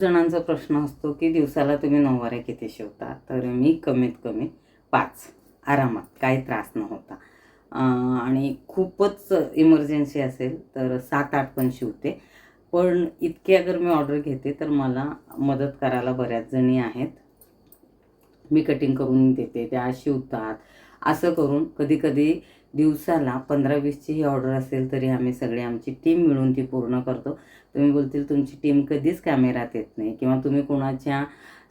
जणांचा प्रश्न असतो की दिवसाला तुम्ही नऊवाऱ्या किती शिवता? तर मी कमीत कमी पाच. आरामात. काही त्रास न होता. आणि खूपच इमर्जन्सी असेल तर सात आठ पण शिवते. पण इतके अगर मी ऑर्डर घेते तर मला मदत करायला बऱ्याच जणी आहेत. मी कटिंग करून देते. त्या शिवतात. असं करून कधीकधी दिवसाला पंधरा वीसची ही ऑर्डर असेल तरी आम्ही सगळे आमची टीम मिळून ती पूर्ण करतो. तुम्ही बोलतील तुमची टीम कधीच कॅमेऱ्यात येत नाही. किंवा तुम्ही कुणाच्या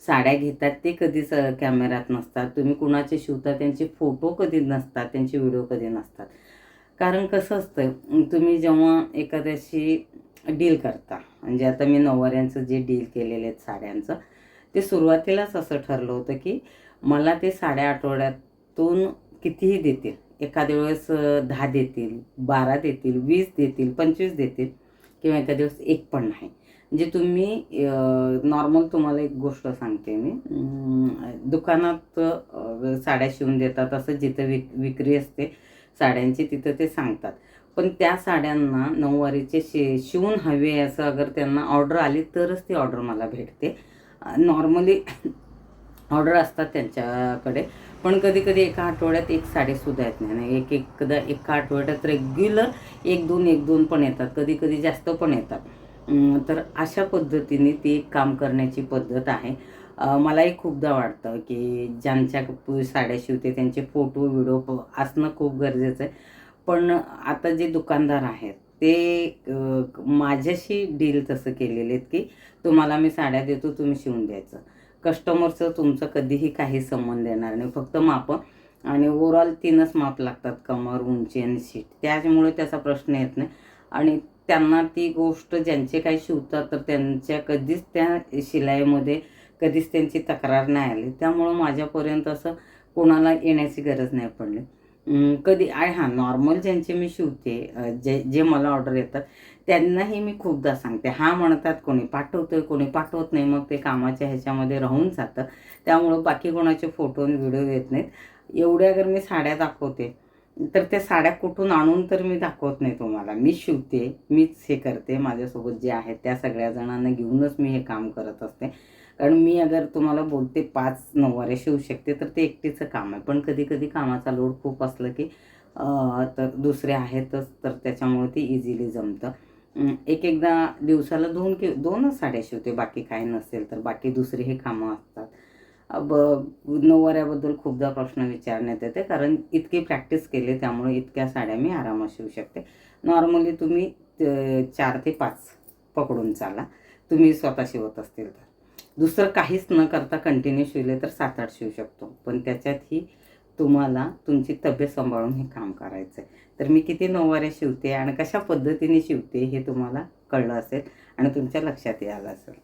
साड्या घेतात ते कधीच कॅमेऱ्यात नसतात. तुम्ही कुणाचे शिवता त्यांचे फोटो कधी नसतात त्यांचे व्हिडिओ कधी नसतात. कारण कसं असतं तुम्ही जेव्हा एखाद्याशी डील करता म्हणजे आता मी नऊवाऱ्यांचं जे डील केलेले आहेत साड्यांचं ते सुरुवातीलाच असं ठरलं होतं की मला ते साड्या आठवड्यातून कितीही देतील. एखाद्या वेळेस दहा देतील बारा देतील वीस देतील पंचवीस देतील किंवा एखाद्या दिवस एक पण नाही. म्हणजे तुम्ही नॉर्मल तुम्हाला एक गोष्ट सांगते मी. दुकानात साड्या शिवून देतात असं जिथं विक विक्री असते साड्यांची तिथं ते सांगतात. पण त्या साड्यांना नऊवारीचे शि शिवून हवे असं अगर त्यांना ऑर्डर आली तरच ती ऑर्डर मला भेटते. नॉर्मली ऑर्डर असतात त्यांच्याकडे. पण कधी कधी एका आठवड्यात एक साडीसुद्धा येत नाही. आणि एक एकदा एका आठवड्यात रेग्युलर एक दोन एक दोन पण येतात. कधी कधी जास्त पण येतात. तर अशा पद्धतीने ती एक काम करण्याची पद्धत आहे. मलाही खूपदा वाटतं की ज्यांच्या साड्या शिवते त्यांचे फोटो व्हिडिओ असणं खूप गरजेचं आहे. पण आता जे दुकानदार आहेत ते माझ्याशी डील तसं केलेले आहेत की तुम्हाला मी साड्या देतो तुम्ही शिवून द्यायचं. कस्टमरचं तुमचं कधीही काही संबंध येणार नाही. फक्त माप. आणि ओवरऑल तीनच माप लागतात कमर उंची आणि सीट त्याच्यामुळे त्याचा प्रश्न येत नाही. आणि त्यांना ती गोष्ट ज्यांचे काही शिवतात तर त्यांच्या कधीच त्या शिलाईमध्ये कधीच त्यांची तक्रार नाही आली. त्यामुळं माझ्यापर्यंत असं कोणाला येण्याची गरज नाही पडली. कधी आहे हां नॉर्मल ज्यांचे मी शिवते जे जे मला ऑर्डर येतात त्यांनाही मी खूपदा सांगते हा म्हणतात कोणी पाठवतोय कोणी पाठवत नाही मग ते कामाच्या ह्याच्यामध्ये राहून जातं. त्यामुळं बाकी कोणाचे फोटो आणि व्हिडिओ येत नाहीत. एवढ्या अगर मी साड्या दाखवते तर त्या साड्या कुठून आणून तर मी दाखवत नाही तुम्हाला. मी शिवते मीच हे करते माझ्यासोबत जे आहेत त्या सगळ्या जणांना घेऊनच मी हे काम करत असते. कारण मी अगर तुम्हाला बोलते पाच नऊवारे शिवू शकते तर ते एकटीचं काम आहे. पण कधी कधी कामाचा लोड खूप असलं की तर दुसरे आहेतच तर त्याच्यामुळे ते इझिली जमतं. एक एकदा दिवसाला दोन कि दोनच साड्या शिवते बाकी काही नसेल तर. बाकी दुसरी हे कामं असतात. ब नऊवाऱ्याबद्दल खूपदा प्रश्न विचारण्यात येते कारण इतकी प्रॅक्टिस केली त्यामुळे इतक्या साड्या मी आरामात शिवू शकते. नॉर्मली तुम्ही चार ते पाच पकडून चाला. तुम्ही स्वतः शिवत असतील तर. दुसरं काहीच न करता कंटिन्यू शिवले तर सात आठ शिवू शकतो. पण त्याच्यातही तुम्हाला तुमची तब्येत सांभाळून हे काम करायचं आहे तर मी किती नऊवाऱ्या शिवते आणि कशा पद्धतीने शिवते हे तुम्हाला कळलं असेल आणि तुमच्या लक्षात यायला असेल.